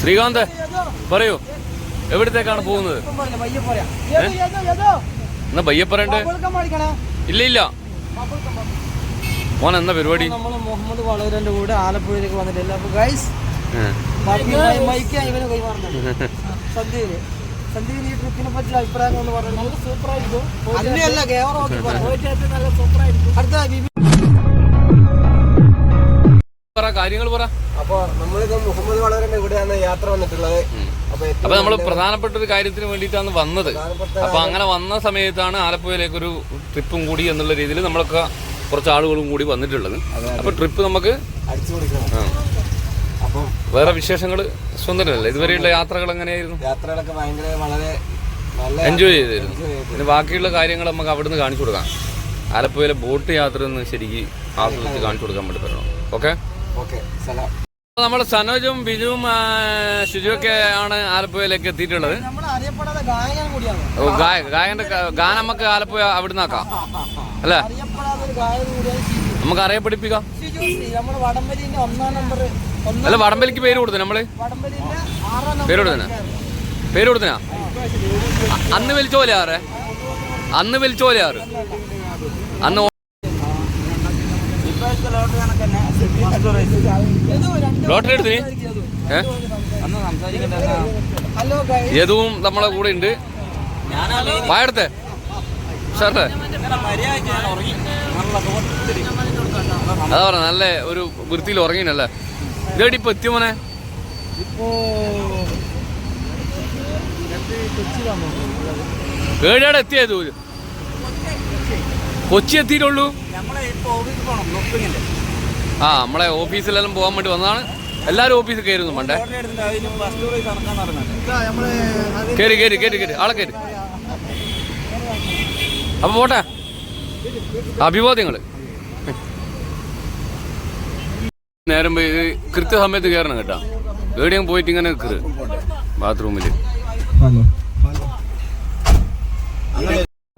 ശ്രീകാന്ത് പറയൂ. എവിടത്തേക്കാണ് പോകുന്നത്? എന്നാ ബയ്യപ്പറണ്ട് ഇല്ല ഇല്ല. മോൻ എന്നാ പരിപാടി? നമ്മൾ മുഹമ്മദ് വളവരന്റെ കൂടെ ആലപ്പുഴയിലേക്ക് വന്നിട്ടില്ല അപ്പൊ ഗൈസ് ഈ ട്രിപ്പിനെ പറ്റിയുള്ള എന്ന് അടുത്ത പറ കാര്യങ്ങൾ പറ. അപ്പൊ നമ്മളിപ്പോ മുഹമ്മദ് വളവരന്റെ ഇവിടെയാണ് യാത്ര വന്നിട്ടുള്ളത്? അപ്പൊ നമ്മൾ പ്രധാനപ്പെട്ട ഒരു കാര്യത്തിന് വേണ്ടിയിട്ടാണ് വന്നത്. അപ്പൊ അങ്ങനെ വന്ന സമയത്താണ് ആലപ്പുഴയിലേക്ക് ഒരു ട്രിപ്പും കൂടി എന്നുള്ള രീതിയിൽ നമ്മളൊക്കെ കുറച്ച് ആളുകളും കൂടി വന്നിട്ടുള്ളത്. അപ്പൊ ട്രിപ്പ് നമുക്ക് വേറെ വിശേഷങ്ങൾ സ്വന്തമല്ലേ ഇതുവരെയുള്ള യാത്രകൾ എങ്ങനെയായിരുന്നു? യാത്രകളൊക്കെ ഭയങ്കര വളരെ എൻജോയ് ചെയ്തിരുന്നു. പിന്നെ ബാക്കിയുള്ള കാര്യങ്ങൾ നമുക്ക് അവിടുന്ന് കാണിച്ചു കൊടുക്കാം. ആലപ്പുഴയിലെ ബോട്ട് യാത്ര ഒന്ന് ശരിക്ക് ആസ്വദിച്ച് കാണിച്ചു കൊടുക്കാൻ വേണ്ടി പറ്റണം ഓക്കെ ഓക്കെ സലാം. നമ്മൾ സനോജും ബിജുവും ഷിജുവൊക്കെ ആണ് ആലപ്പുഴയിലേക്ക് എത്തിയിട്ടുള്ളത്. ഓ, ഗായ- ഗായകന്റെ ഗാനം നമുക്ക് ആലപ്പുഴ അവിടെ നിന്നാക്കാം അല്ലേ? നമുക്ക് അറിയപ്പെടിപ്പിക്കാം. അല്ല വടംവലിക്ക് പേര് കൊടുത്തു നമ്മൾ. പേര് കൊടുത്തന പേര് കൊടുത്തന അന്ന് വലിച്ചോലെ ആറ്. അന്ന് വലിച്ചോലെ ആറ്. അന്ന് ഓ- ലോട്ടറി എടുത്തിന് യദുവും നമ്മളെ കൂടെ ഉണ്ട്. വായടത്തെ ഷർട്ട് അതാ പറഞ്ഞ നല്ല ഒരു വൃത്തിയിൽ ഉറങ്ങിനല്ലേ ഇതേടി ഇപ്പൊ എത്തിയോ മോനെ? ഏഴാടെ എത്തിയത് കൊച്ചി എത്തിയിട്ടുള്ളൂ? ആ നമ്മളെ ഓഫീസിലെല്ലാം പോകാൻ വേണ്ടി വന്നതാണ്. എല്ലാവരും ഓഫീസിൽ കയറുന്നു പണ്ടേ. കയറി കയറി കയറി കയറി ആളെ കയറി അപ്പൊ പോട്ടെ. അഭിവാദ്യങ്ങൾ. നേരം പോയി കൃത്യ കൃത്യസമയത്ത് കയറണം കേട്ടോ. എവിടെയും പോയിട്ട് ഇങ്ങനെ നിൽക്കരുത് ബാത്റൂമിൽ.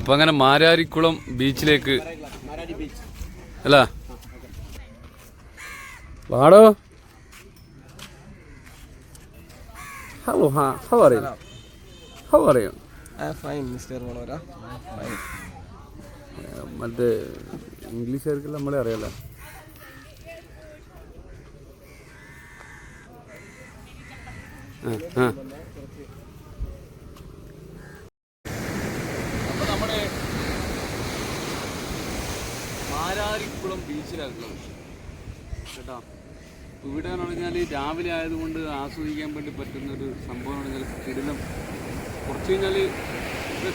അപ്പൊ അങ്ങനെ മാരാരിക്കുളം ബീച്ചിലേക്ക്. അല്ല വാടോ ഹലോ ഹാ how are you how are you fine mister വളവര മറ്റേ ഇംഗ്ലീഷുകാർക്ക് നമ്മളെ അറിയാലോ. ആ, ആ. അപ്പൊ നമ്മുടെ മാരാരിക്കുളം ബീച്ചിലാണുള്ളത് കേട്ടോ? ഇവിടെ എന്ന് പറഞ്ഞാൽ രാവിലെ ആയതുകൊണ്ട് ആസ്വദിക്കാൻ വേണ്ടി പറ്റുന്ന ഒരു സംഭവം എന്ന് പറഞ്ഞാൽ കിടിലം. കുറച്ച് കഴിഞ്ഞാൽ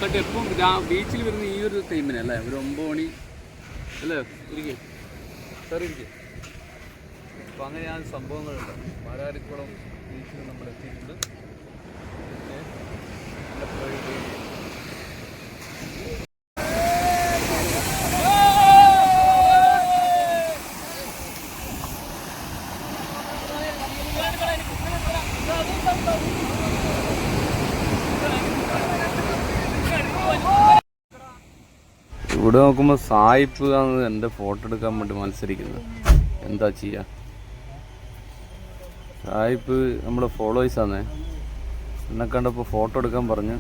കട്ട് എപ്പം ബീച്ചിൽ വരുന്ന ഈ ഒരു ടൈമിന് അല്ലേ? ഒരു ഒമ്പത് മണി. അല്ലേ? ഇരിക്കേ. സാർ ഇരിക്കേ. അപ്പം ആ സംഭവങ്ങളുണ്ട്. മാരാരിക്കുളം ബീച്ചിൽ നമ്മൾ എത്തിയിട്ടുണ്ട്. ഇവിടെ നോക്കുമ്പോൾ സായിപ്പ് ആണ് എന്റെ ഫോട്ടോ എടുക്കാൻ വേണ്ടി മത്സരിക്കുന്നത്. എന്താ ചെയ്യാ? സായിപ്പ് നമ്മുടെ ആണേ എന്നെ കണ്ടപ്പോൾ ഫോട്ടോ എടുക്കാൻ പറഞ്ഞു.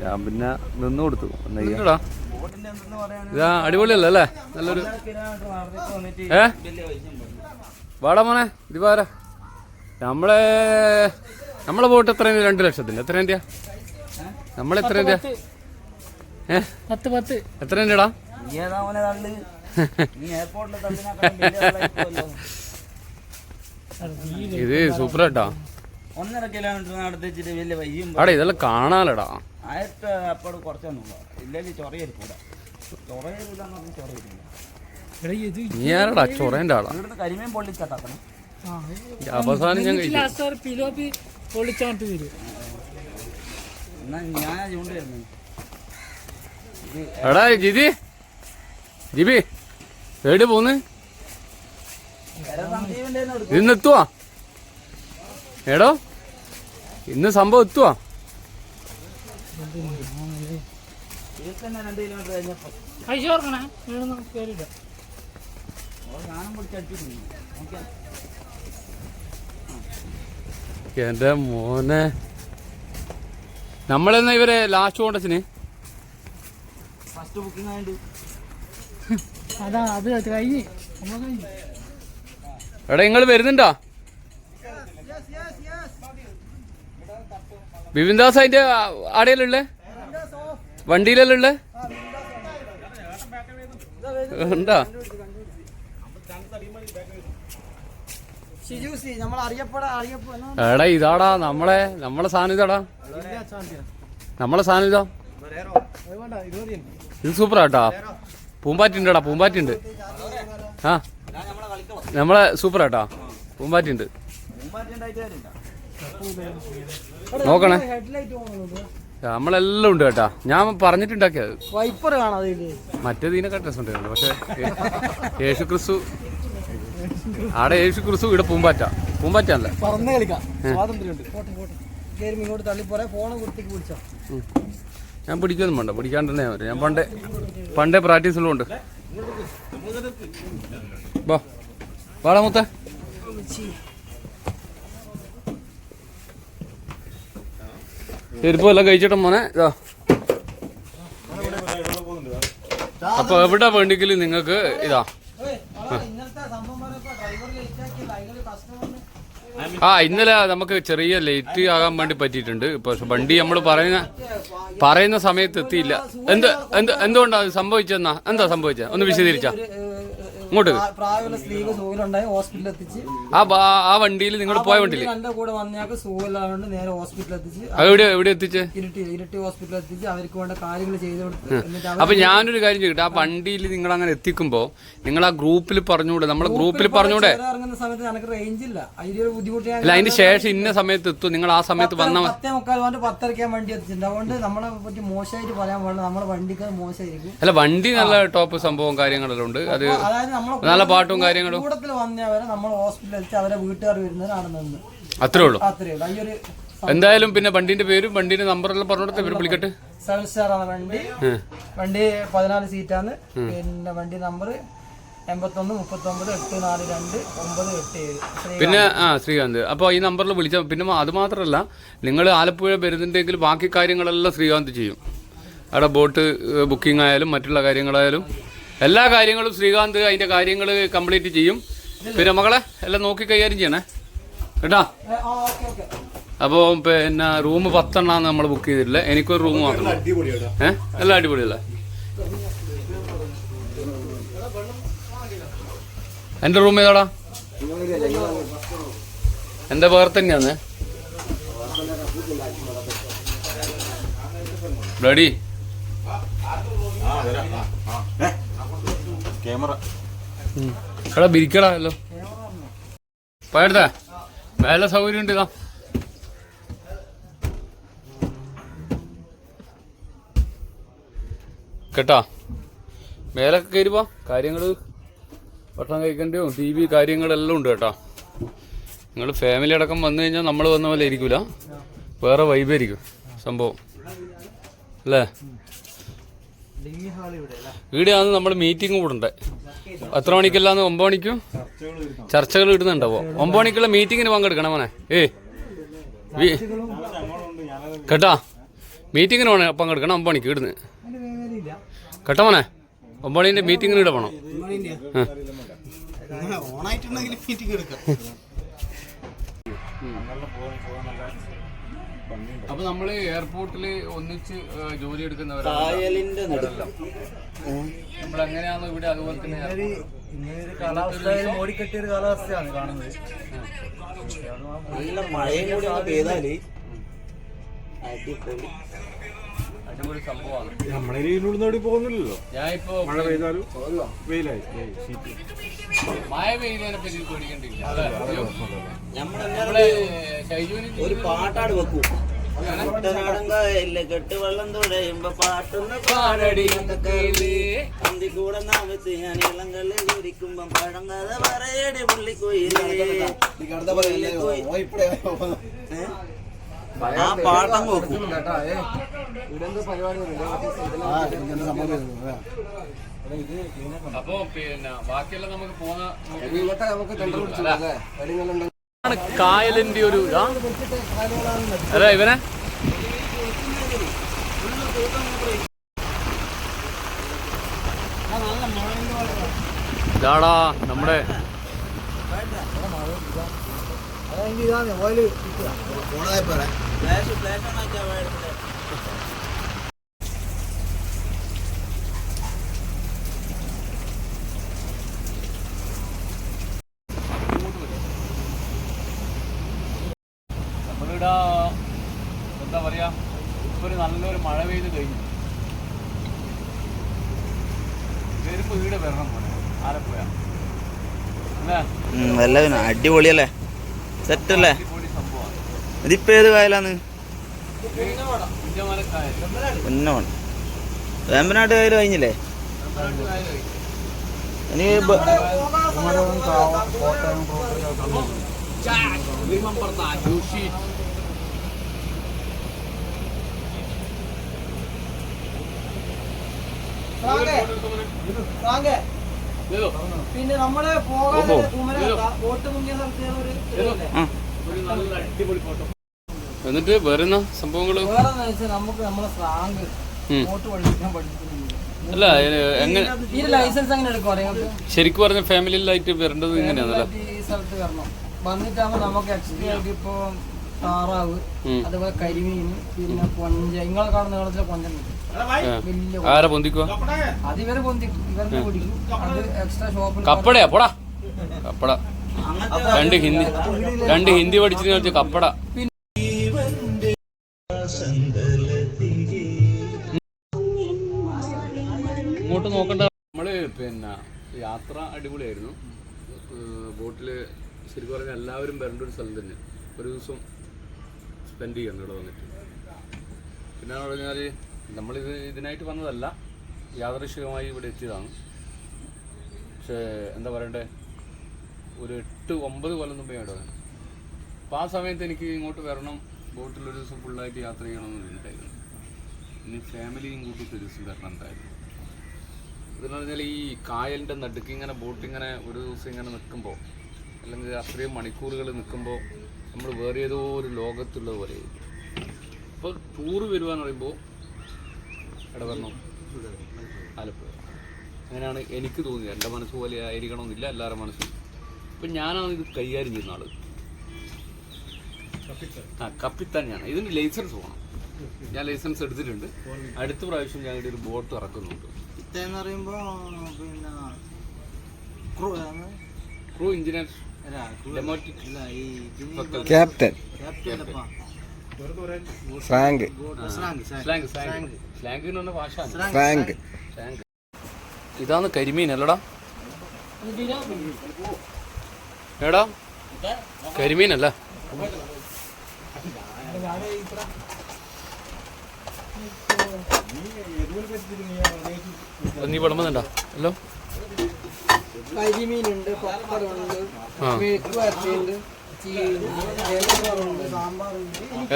ഞാൻ പിന്നെ നിന്ന് കൊടുത്തു? ഇതാ അടിപൊളിയല്ലേ അല്ലേ? നല്ലൊരു ഏ? വാടാ മോനെ ഇത് പാര നമ്മളെ നമ്മളെ പോയിട്ട് എത്ര രണ്ട് ലക്ഷത്തിന്. എത്ര ഏ പത്ത് പത്ത്. എത്ര എന്റെടാ ഇത് സൂപ്പർ കേട്ടോ ഒന്നര കിലോമീറ്റർ നടത്തിച്ചിട്ട് വലിയ വയ്യും ഇതെല്ലാം കാണാലടാ. ആയിട്ട് അപ്പോഴും കുറച്ചൊന്നും ഇല്ലെങ്കിൽ ചൊറയിരിക്കൂല ചൊറയിരില്ല ചൊറയിരിക്കില്ല നീ ആരടാ? ചൊറേന്റെ ആളാ. ഇവിടുന്ന് കരിമീൻ പൊള്ളിച്ചട്ടാക്കണം അവസാനം ഞാൻ കഴിച്ചു പിലോപ്പി പൊളിച്ചാണ്ട് തരും എന്നാ ഞാൻ ചൂണ്ടി വരുന്നത് എടാ ജിതി. ജിബി എവിടെ പോന്ന്? ഇന്ന് എത്തുവാ? എടോ ഇന്ന് സംഭവം എത്തുവാ? എന്റെ മോനെ. നമ്മളെന്നാ ഇവരെ ലാസ്റ്റ് കോണ്ടസിന് ഫസ്റ്റ് ബുക്കിംഗ് ആയിട്ട് അതാ അത് കഴിഞ്ഞ്. നമ്മൾ കഴിഞ്ഞ്. എടാ നിങ്ങൾ വരുന്നുണ്ടോ? ബിപിൻദാസ് അതിന്റെ ആടെയല്ലേ വണ്ടിയിലല്ലേ ഉണ്ടാ? എടാ ഇതാടാ നമ്മളെ നമ്മളെ സാധനം ഇതാടാ. നമ്മളെ സാധനം ഇതാ ഇത് സൂപ്പർ ആട്ടാ. പൂമ്പാറ്റുണ്ടടാ പൂമ്പാറ്റുണ്ട്. ആ. നമ്മളെ സൂപ്പർ ആട്ടാ. പൂമ്പാറ്റുണ്ട്. നോക്കണേ. നമ്മളെല്ലാം ഉണ്ട് കേട്ടാ. ഞാൻ പറഞ്ഞിട്ടുണ്ടാക്കിയത് വൈപ്പർ മറ്റേത് ഇതിനൊക്കെ ഡ്രസ് ഉണ്ടായിരുന്നു പക്ഷെ യേശു ക്രിസ്തു ആടെ യേശു ക്രിസ്തു ഇവിടെ പൂമ്പാറ്റ. പൂമ്പാറ്റല്ല പറന്ന് കളിക്കാം. സ്വാതന്ത്ര്യമുണ്ട്. പോട്ടെ പോട്ടെ. കയറി ഇങ്ങോട്ട് തള്ളി പോരെ ഫോണ് കൊടുത്തേക്ക് വിളിച്ചോ ഞാൻ പിടിക്കൊന്നും വേണ്ട പിടിക്കാണ്ട് തന്നെ വരും. ഞാൻ പണ്ടേ പണ്ടേ പ്രാക്ടീസ് ഉള്ളതുകൊണ്ട്. വാ വാടാ മുത്ത. ചെരുപ്പം എല്ലാം കഴിച്ചിട്ട് മോനെ? ഇതാ. അപ്പൊ എവിടെ വേണ്ടെങ്കിലും നിങ്ങൾക്ക് ഇതാ. ആ ഇന്നലെ നമുക്ക് ചെറിയ ലേറ്റ് ആകാൻ വേണ്ടി പറ്റിയിട്ടുണ്ട്. പക്ഷെ വണ്ടി നമ്മൾ പറയുന്ന പറയുന്ന സമയത്ത് എത്തിയില്ല. എന്ത് എന്ത് എന്തുകൊണ്ടാ സംഭവിച്ചെന്നാ എന്താ സംഭവിച്ച ഒന്ന് വിശദീകരിച്ച. ഇങ്ങോട്ട് പ്രായമുള്ള സ്ത്രീക്ക് സുഖമിലുണ്ടായി ഹോസ്പിറ്റലിൽ എത്തിച്ച്. ആ ആ വണ്ടിയിൽ നിങ്ങൾ പോയ വണ്ടിയിൽ എന്റെ കൂടെ വന്നയാൾക്ക് നേരെ ഹോസ്പിറ്റലിൽ എത്തിച്ച്. എവിടെ എവിടെ എത്തിച്ച്? ഇരുട്ടി ഇരുട്ടി ഹോസ്പിറ്റലിൽ എത്തിച്ച് അവർക്ക് വേണ്ട കാര്യങ്ങൾ ചെയ്തു കൊടുത്ത് അപ്പൊ ഞാനൊരു കാര്യം ചോദിക്കട്ടെ ആ വണ്ടിയിൽ നിങ്ങൾ അങ്ങനെ എത്തിക്കുമ്പോ നിങ്ങൾ ആ ഗ്രൂപ്പിൽ പറഞ്ഞൂടെ നമ്മളെ ഗ്രൂപ്പിൽ പറഞ്ഞൂടെ ചുരം ഇറങ്ങുന്ന സമയത്ത് എനിക്ക് റേഞ്ച് ഇല്ല. അതിന്റെ ഒരു ബുദ്ധിമുട്ട് അല്ല അതിന്റെ ശേഷം ഇന്ന സമയത്ത് എത്തും. നിങ്ങൾ ആ സമയത്ത് പത്തേ മുക്കാൽ പത്തരയ്ക്കാൻ വണ്ടി എത്തിച്ചിട്ടുണ്ട്. അതുകൊണ്ട് നമ്മളെ പറ്റി മോശമായിട്ട് പറയാൻ പാടില്ല. നമ്മളെ വണ്ടിക്ക് മോശമായിരിക്കും. അല്ല വണ്ടി നല്ല ടോപ്പ് സംഭവം കാര്യങ്ങളെല്ലാം ഉണ്ട്. അത് അതായത് നല്ല പാട്ടും കാര്യങ്ങളും. കൂടത്തിൽ വന്നവരെ നമ്മൾ ഹോസ്പിറ്റലിൽ അവരെ വീട്ടുകാർ വരുന്നവരാണ് നിന്ന്. അത്രേ ഉള്ളൂ. അത്രേ ഉള്ളൂ. ഈ ഒരു എന്തായാലും പിന്നെ വണ്ടിന്റെ പേരും വണ്ടിന്റെ നമ്പറെല്ലാം പറഞ്ഞിട്ട് പേര് വിളിക്കട്ടെ. സെവൻ സ്റ്റാർ ആണ് വണ്ടി. വണ്ടി പതിനാല് സീറ്റാണ് പിന്നെ വണ്ടി നമ്പർ എൺപത്തൊന്ന് മുപ്പത്തൊമ്പത് എട്ട് നാല് രണ്ട് ഒമ്പത് എട്ട് ഏഴ്. പിന്നെ ആ ശ്രീകാന്ത്. അപ്പോൾ ഈ നമ്പറിൽ വിളിച്ച പിന്നെ അത് മാത്രമല്ല നിങ്ങൾ ആലപ്പുഴ വരുന്നുണ്ടെങ്കിൽ ബാക്കി കാര്യങ്ങളെല്ലാം ശ്രീകാന്ത് ചെയ്യും. അവിടെ ബോട്ട് ബുക്കിംഗ് ആയാലും മറ്റുള്ള കാര്യങ്ങളായാലും എല്ലാ കാര്യങ്ങളും ശ്രീകാന്ത് അതിന്റെ കാര്യങ്ങൾ കംപ്ലീറ്റ് ചെയ്യും. പിന്നെ മകളെ എല്ലാം നോക്കി കൈകാര്യം ചെയ്യണേ. കേട്ടാ? അപ്പോൾ പിന്നെ റൂം പത്തെണ്ണാന്ന് നമ്മൾ ബുക്ക് ചെയ്തിട്ടില്ല? എനിക്കൊരു റൂം മാത്രം ഏഹ് എല്ലാം അടിപൊളിയല്ലേ? എന്റെ റൂം ഏതാടാ? എന്റെ പേർ തന്നെയാണ് റെഡി ക്യാമറ. എടാ ബിരിക്കടാ അല്ലോ പഴയടുത്ത മേലെ സൗകര്യം ഉണ്ട് ഇതാ. കേട്ടാ? മേലൊക്കെ കയറിപ്പോ കാര്യങ്ങൾ ഭക്ഷണം കഴിക്കേണ്ടയോ ടി വി കാര്യങ്ങളെല്ലാം ഉണ്ട് കേട്ടോ. നിങ്ങൾ ഫാമിലി അടക്കം വന്നു കഴിഞ്ഞാൽ നമ്മൾ വന്ന പോലെ ഇരിക്കൂല. വേറെ വൈബായിരിക്കും സംഭവം. അല്ലേ? ഇവിടെയാണ് നമ്മൾ മീറ്റിംഗ് കൂടണ്ടേ എത്ര മണിക്കല്ലാന്ന് ഒമ്പത് മണിക്കും? ചർച്ചകൾ ഇടുന്നുണ്ടാവോ? ഒമ്പത് മണിക്കുള്ള മീറ്റിങ്ങിന് പങ്കെടുക്കണം മോനെ. ഏ കേട്ടാ? മീറ്റിങ്ങിന് വേണേ പങ്കെടുക്കണം ഒമ്പത് മണിക്ക് ഇടുന്ന് കേട്ടോ മോനെ? ഒമ്പത് മണിന്റെ മീറ്റിങ്ങിന് ഇട പോണം. അപ്പൊ നമ്മൾ എയർപോർട്ടിൽ ഒന്നിച്ച് ജോലി നടുല്ല നമ്മൾ എങ്ങനെയാണോ ഇവിടെ അതുപോലെ തന്നെ കാലാവസ്ഥയിൽ ഒരു കാലാവസ്ഥയാണ് കാണുന്നത്. നല്ല മഴയും കൂടി പെയ്താൽ അടിപൊളി. അടിപൊളി സംഭവമാണ്. നമ്മളെ ഇതിലൂടെ പോകുന്നില്ലല്ലോ. ഞാൻ ഇപ്പോ മഴ പെയ്താലും വെയിലായി. മഴ പെയ്തതിനെ പറ്റി പേടിക്കണ്ടില്ല. നമ്മളെ ഒരു പാട്ടാട് വെക്കൂ. കെട്ടുവെള്ളം തുടയുമ്പോ പാട്ടൊന്ന് പാടടി അന്തി കൂടെ നാമത്ത് ഞാൻ ഇളങ്കല്ല് പഴം കഥ പറയടി പുള്ളിക്കുയിലേ. ആ പാട്ടം വെക്കും. അപ്പൊ പിന്നെ ബാക്കിയെല്ലാം നമുക്ക് ആണ് കായലിന്റെ ഒരു അതെ അല്ല ഇവനെ? ഇതാടാ നമ്മുടെ അതെങ്കിൽ ഇതാണ് ഓയിൽ കിട്ടുക ഫ്ലാഷ് ഫ്ലാഷ് ഓൺ ആക്കിയാ വേണ്ടത് നമ്മളിവിടെ എന്താ പറയാ ഇപ്പൊ ഒരു നല്ലൊരു മഴ പെയ്ത് കഴിഞ്ഞു വരുമ്പോ ഇവിടെ വരണം പോലെ ആലപ്പുഴ അല്ലേ എല്ലാവരും അടിപൊളിയല്ലേ? സെറ്റ് അല്ലേ? ഇതിപ്പോ ഏത് കായലാന്ന് പൊന്നോണ് വേമ്പനാട്ട് കായൽ കഴിഞ്ഞില്ലേ? ഇനി പിന്നെ നമ്മൾ പോകാൻ ബോട്ട് മുങ്ങിയ സ്ഥലത്ത് ഒരു ഒരു നല്ല അടിപൊളി ഫോട്ടോ എന്നിട്ട് വരുന്ന സംഭവങ്ങൾ? നമുക്ക് നമ്മളെ സ്ലാങ് ഉം. ബോട്ട് പഠിപ്പിക്കാൻ പഠിക്കുന്നുണ്ട് അല്ല എങ്ങനെ ഈ ലൈസൻസ് എടുക്കും അറിയാം ശരിക്കും പറഞ്ഞ ഫാമിലിയിലായിട്ട് വരേണ്ടത് ഇങ്ങനെയാണല്ലോ. സ്ഥലത്ത് വരണം. വന്നിട്ടാകുമ്പോ നമുക്ക് എക്സ്ട്രാ ആയിട്ട് ഇപ്പൊ താറാവ് അതുപോലെ കരിമീൻ പിന്നെ കൊഞ്ച. ഇങ്ങളെ കാണുന്ന നീളത്തിലെ കൊഞ്ചം കിട്ടും വലിയ കൊഞ്ച്. ആരാ പൊന്തിക്കുക അത് ഇവർ പൊന്തിക്കും. ഇവരുടെ പിടിക്കും അത് എക്സ്ട്രാ ഷോപ്പിൽ കപ്പടയാ പോടാ. കപ്പട. രണ്ട് ഹിന്ദി രണ്ട് ഹിന്ദി പഠിച്ചിട്ട് വെച്ച് കപ്പട. ഇങ്ങോട്ട് നോക്കണ്ട. നമ്മൾ പിന്നെ യാത്ര അടിപൊളിയായിരുന്നു. ബോട്ടിൽ ശരിക്കും പറഞ്ഞാൽ എല്ലാവരും വരേണ്ട ഒരു സ്ഥലം തന്നെ ഒരു ദിവസം സ്പെൻഡ് ചെയ്യണം ഇവിടെ വന്നിട്ട്. പിന്നെ പറഞ്ഞാൽ നമ്മളിത് ഇതിനായിട്ട് വന്നതല്ല യാദൃശികമായി ഇവിടെ എത്തിയതാണ്. പക്ഷേ എന്താ പറയണ്ടേ? ഒരു എട്ട് ഒമ്പത് കൊല്ലം മുമ്പേ ഇവിടെ വന്നു അപ്പോൾ ആ സമയത്ത് എനിക്ക് ഇങ്ങോട്ട് വരണം ബോട്ടിൽ ഒരു ദിവസം ഫുള്ളായിട്ട് യാത്ര ചെയ്യണമെന്ന് ഉണ്ടായിരുന്നു ഇനി ഫാമിലിയും കൂട്ടി ഒരു ദിവസം വരണം എന്തായിരുന്നു ഇതെന്ന് പറഞ്ഞാൽ ഈ കായലിന്റെ നടുക്ക് ഇങ്ങനെ ബോട്ട് ഇങ്ങനെ ഒരു ദിവസം ഇങ്ങനെ നിൽക്കുമ്പോൾ അല്ലെങ്കിൽ അത്രയും മണിക്കൂറുകൾ നിൽക്കുമ്പോൾ നമ്മൾ വേറെ ഏതോ ഒരു ലോകത്തുള്ളത് പോലെ ഇപ്പോൾ ടൂറ് വരുവാന്ന് പറയുമ്പോൾ വരണം ആലപ്പുഴ. അങ്ങനെയാണ് എനിക്ക് തോന്നിയത്. എന്റെ മനസ്സ് പോലെ ആയിരിക്കണമെന്നില്ല എല്ലാവരുടെ മനസ്സും. ഇപ്പം ഞാനാണ് ഇത് കൈകാര്യം ചെയ്യുന്ന ആൾ. ആ കപ്പിത്താൻ ഞാൻ ഇതിന് ലൈസൻസ് വേണം. ഞാൻ ലൈസൻസ് എടുത്തിട്ടുണ്ട്. അടുത്ത പ്രാവശ്യം ഞാൻ ഇവിടെ ഒരു ബോട്ട് ഇറക്കുന്നുണ്ട്. എന്ന് പിന്നെ ക്രൂ ആണ്. Crew engineer. ക്യാപ്റ്റൻ ക്യാപ്റ്റൻ അല്ലപ്പാ. ഫ്രാങ്ക് ഫ്രാങ്ക് ഇതാണ് കരിമീൻ അല്ലടാ. എടാ കരിമീൻ അല്ല. നീ വിളമ്പുന്നുണ്ടോ? ഹലോ? കരിമീനുണ്ട് പപ്പടമുണ്ട്. മെഴുക്ക്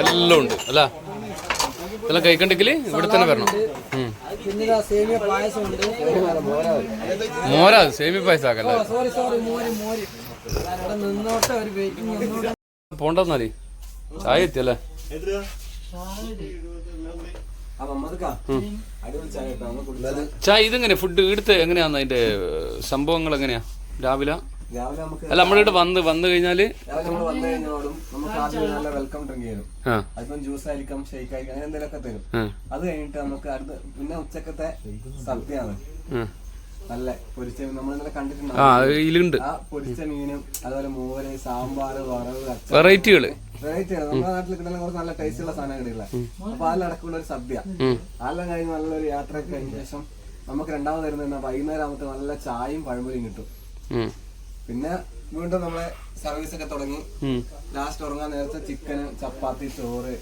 എല്ലാം ഉണ്ട് അല്ല? ഇതെല്ലാം കഴിക്കണ്ടെങ്കിൽ ഇവിടെ തന്നെ വരണം. മോര സേമിയ പായസമുണ്ട് മോരാ സേമി പായസം ആക്കല്ലേ സോറി സോറി മോര് മോര്. അവിടെ നിന്നോട്ടെ ഒരു വെയിറ്റിംഗ് നിന്നോട്ടെ. പോണ്ടെന്നാലേ ചായ എത്തിയല്ലേ ചായ ഇതെങ്ങനെ ഫുഡ് ഇവിടുത്തെ എങ്ങനെയാന്ന് അതിന്റെ സംഭവങ്ങൾ എങ്ങനെയാ? രാവിലെ? രാവിലെ നമുക്ക് അല്ല നമ്മളിവിടെ വന്ന് വന്നു കഴിഞ്ഞാൽ രാവിലെ നമ്മൾ വന്നു കഴിഞ്ഞാലും നമുക്ക് ആദ്യം നല്ല വെൽക്കം ഡ്രിങ്ക് തരും. അതിപ്പം ജ്യൂസ് ആയിരിക്കാം ഷേക്ക് ആയിരിക്കും അങ്ങനെ എന്തെങ്കിലുമൊക്കെ തരും. അത് കഴിഞ്ഞിട്ട് നമുക്ക് അടുത്ത പിന്നെ ഉച്ചക്കത്തെ സദ്യയാണ്. നല്ല പൊരിച്ച നമ്മൾ ഇന്നലെ ആ കണ്ടിട്ടുണ്ടാവും ആ പൊരിച്ച മീനും അതുപോലെ മോര് സാമ്പാർ വറവ് വെറൈറ്റികൾ വെറൈറ്റി നമ്മുടെ നാട്ടിൽ കിട്ടുന്ന കുറച്ച് നല്ല ടേസ്റ്റ് ഉള്ള സാധനങ്ങളില്ല അപ്പൊ അതിലടക്കമുള്ള ഒരു സദ്യ. അതെല്ലാം കഴിഞ്ഞ് നല്ലൊരു യാത്ര കഴിഞ്ഞ ശേഷം നമുക്ക് രണ്ടാമത് വരുന്ന വൈകുന്നേരം ആകുമ്പോൾ നല്ല ചായയും പഴംപൊരിയും കിട്ടും. പിന്നെ വീണ്ടും നമ്മളെ സർവീസ് ഒക്കെ തുടങ്ങി. ലാസ്റ്റ് ഉറങ്ങാൻ നേരത്തെ ചിക്കൻ ചപ്പാത്തി ചോറ്.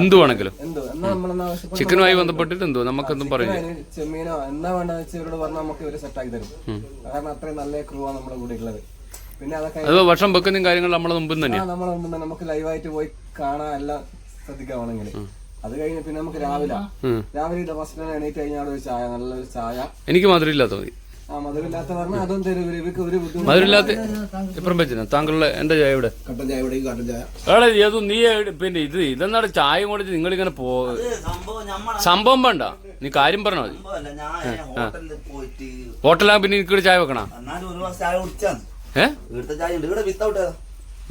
എന്തു വേണമെങ്കിലും. ചിക്കനുമായി ബന്ധപ്പെട്ടിട്ട് എന്തോ? നമുക്കൊന്നും പറയുന്നു ചെമ്മീനോ എന്താ വെച്ചാൽ ഇവരോട് പറഞ്ഞാൽ നമുക്ക് ഇവർ സെറ്റ് ആക്കി തരും. കാരണം അത്രയും നല്ല ക്രൂ ആണ് നമ്മുടെ കൂടെ ഉള്ളത്. പിന്നെ അതൊക്കെ അത് ഭക്ഷണം വെക്കുന്ന കാര്യങ്ങൾ നമ്മളെ മുമ്പിൽ ആ തന്നെയാ. നമ്മളെ മുമ്പ് തന്നെ. നമുക്ക് ലൈവായിട്ട് പോയി കാണാൻ എല്ലാം ശ്രദ്ധിക്കാണെങ്കിൽ അത് കഴിഞ്ഞ് പിന്നെ നമുക്ക് രാവിലെ. രാവിലെ ഫസ്റ്റ് എണീറ്റ് കഴിഞ്ഞാൽ ഒരു ചായ നല്ലൊരു ചായ. എനിക്ക് മാത്രം ഇല്ലാത്ത മതി. മധുരമില്ലാത്ത ഇപ്പുറം വെച്ചിന് താങ്കളുടെ എന്താ ചായ ഇവിടെ? കട്ടൻ ചായ ഇവിടെ കട്ടൻ ചായ. എടാ ഏതു നീ പിന്നെ ഇത് ഇതെന്നാണ് ചായ കൊടുത്ത് നിങ്ങളിങ്ങനെ പോ ഇത് സംഭവം വേണ്ട. നീ കാര്യം പറഞ്ഞാൽ മതി. ഹോട്ടലാകുമ്പോ പിന്നെ എനിക്കിവിടെ ചായ വെക്കണ? എന്നാലും ഒരു മാസം ചായ കുടിച്ചാന്ന് ഏ? ഇവിടുത്തെ ചായ ഉണ്ട്. ഇവിടെ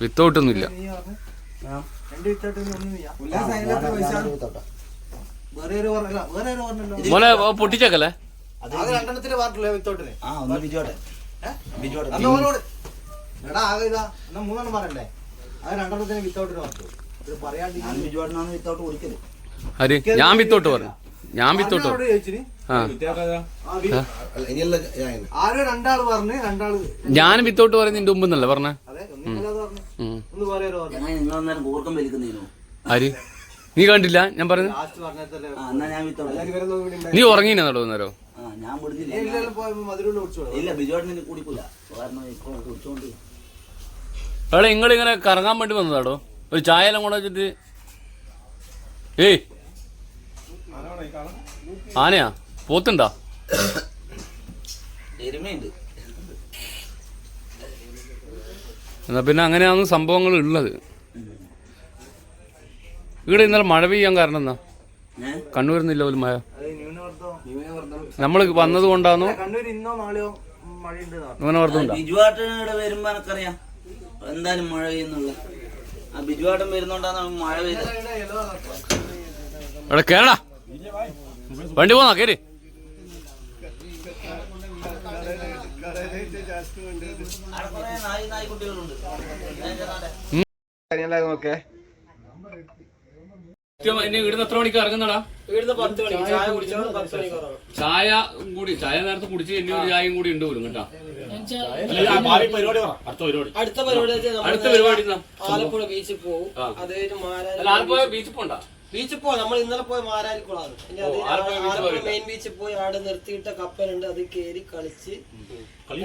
വിത്തൗട്ട് ഒന്നും ഇല്ല. മോനെ പൊട്ടിച്ചേക്കല്ലേ? ആകെ രണ്ടെണ്ണത്തിന് പറഞ്ഞില്ലേ വിത്തോട്ടിന്? ആ ഒന്ന് ബിജോട്ടെ ബിജോട്ടെ അന്ന് ഓനോട് എടാ ആകെ ഇതാ എന്നാ മൂന്നെണ്ണം പറയണ്ടേ? ആകെ രണ്ടെണ്ണത്തിന് വിത്തോട്ടിന് പറഞ്ഞു ഇത് പറയാണ്ട് ഞാൻ ബിജോട്ടിനാണ് വിത്തൗട്ട് കുടിക്കൽ. ഞാൻ വിത്തോട്ട് പറഞ്ഞു ഞാൻ വിത്തോട്ട് ആരോ രണ്ടാൾ പറഞ്ഞു രണ്ടാൾ ഞാൻ വിത്തോട്ട് പറയുന്ന നിന്റെ മുമ്പ് എന്നല്ലേ പറഞ്ഞേ? ആര്? നീ കണ്ടില്ല? ഞാൻ പറഞ്ഞു നീ ഉറങ്ങീനോ നേരം ആ ഞാൻ വിടുന്നില്ല. ഇല്ല ബിജുവാട്ടിനെ കുടിക്കൂല. കാരണം ഇപ്പൊ കുടിച്ചോണ്ട് എടാ നിങ്ങളിങ്ങനെ കറങ്ങാൻ വേണ്ടി വന്നതാടോ? ഒരു ചായ എല്ലാം കൂടെ വെച്ചിട്ട്? ഏയ്. ആനയാ? പോത്തുണ്ടാ? എന്നാ പിന്നെ അങ്ങനെയാണ് സംഭവങ്ങൾ ഉള്ളത്. ഇവിടെ ഇന്നലെ മഴ പെയ്യാൻ കാരണം എന്നാ ഏഹ് ഒരു മഴ? നമ്മൾ വന്നത് കൊണ്ടാണോ? കണ്ണൂർ ഇന്നോ നാളെയോ മഴയുണ്ട് വരുമ്പോ എനിക്കറിയാം. എന്തായാലും മഴ പെയ്യുന്നുള്ള ആ ബിജുവാട്ടൻ വരുന്നോണ്ടാണ് മഴ പെയ്തത്. കേരള വണ്ടി പോന്നാ നാടെ. നോക്കേ ഇവിടുന്ന് എത്ര മണിക്ക് ഇറങ്ങുന്നടാ? ചായ കൂടി ചായ നേരത്തെ കുടിച്ച് എന്നെ ഒരു ചായയും കൂടി ഉണ്ട് പോലും കേട്ടാ. അടുത്ത പരിപാടി. അടുത്ത പരിപാടി? ആലപ്പുഴ ബീച്ചിൽ പോകും ആലപ്പുഴ ബീച്ചിൽ പോണ്ടാ. ബീച്ചിൽ പോവാം. നമ്മൾ ഇന്നലെ പോയി പോയില്ല. മെയിൻ ബീച്ചിൽ പോയി ആട് നിർത്തിയിട്ട കപ്പലുണ്ട്. അത് കേറി കളിച്ച്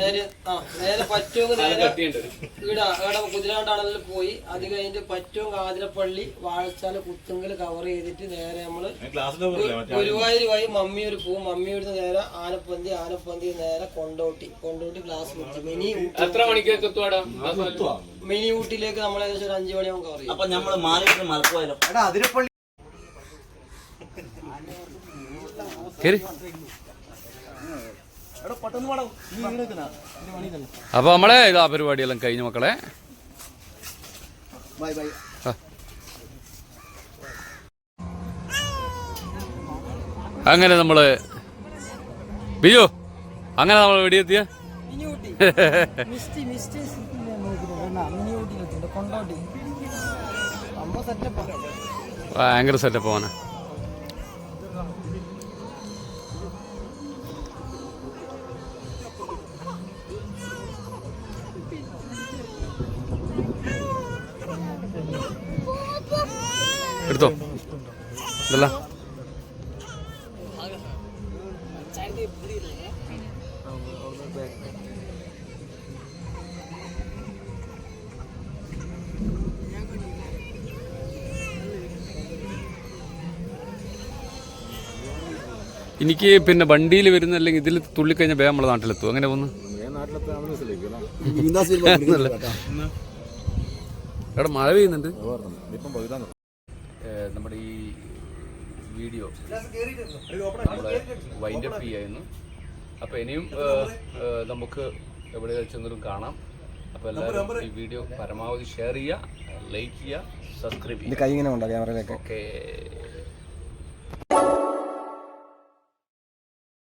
നേരെ ആ നേരെ പറ്റുമെങ്കിൽ നേരെ കട്ടിയുണ്ട്. ഇവിടെ ഇവിടെ കുതിരാണ്ടാണെങ്കിലും പോയി. അത് കഴിഞ്ഞിട്ട് പറ്റോ കാതിരപ്പള്ളി വാഴച്ചാല കുത്തുങ്കൽ കവർ ചെയ്തിട്ട് നേരെ നമ്മൾ ഗുരുവായൂർ വഴി മമ്മിയൂർ പോവും. മമ്മിയൂരിൽ നേരെ ആനപ്പന്തി ആനപ്പന്തി നേരെ കൊണ്ടോട്ടി. കൊണ്ടോട്ടി ക്ലാസ് പിടിച്ച് മിനി എത്ര മണിക്കൊക്കെ മിനി ഊട്ടിയിലേക്ക് നമ്മൾ ഏകദേശം ഒരു അഞ്ചു മണിയാകുമ്പോൾ കവർ ചെയ്യും അപ്പൊ നമ്മൾ അതിരപ്പള്ളി കേറി അപ്പൊ നമ്മളെ ഇതാ പരിപാടിയെല്ലാം കഴിഞ്ഞു മക്കളെ. അങ്ങനെ നമ്മൾ ബിജു അങ്ങനെ നമ്മൾ വെടിയെത്തിയ ഭയങ്കര സെറ്റപ്പ് മിസ്റ്റി എനിക്ക് പിന്നെ വണ്ടിയിൽ വരുന്ന അല്ലെങ്കിൽ ഇതിൽ തുള്ളിക്കഴിഞ്ഞാൽ വേഗം നമ്മളെ നാട്ടിലെത്തും. അങ്ങനെ ഒന്ന് എടാ മഴ പെയ്യുന്നുണ്ട്. നമ്മുടെ ഈ വീഡിയോ വൈൻഡ് അപ്പ് ചെയ്യായിരുന്നു. അപ്പോൾ ഇനിയും നമുക്ക് എവിടെ വെച്ചെങ്കിലും കാണാം. അപ്പോൾ എല്ലാവരും ഈ വീഡിയോ പരമാവധി ഷെയർ ചെയ്യുക ലൈക്ക് ചെയ്യുക സബ്സ്ക്രൈബ് ചെയ്യുക കൈ ഇങ്ങനെ ഉണ്ടോ ക്യാമറയിലേക്ക് ഓക്കെ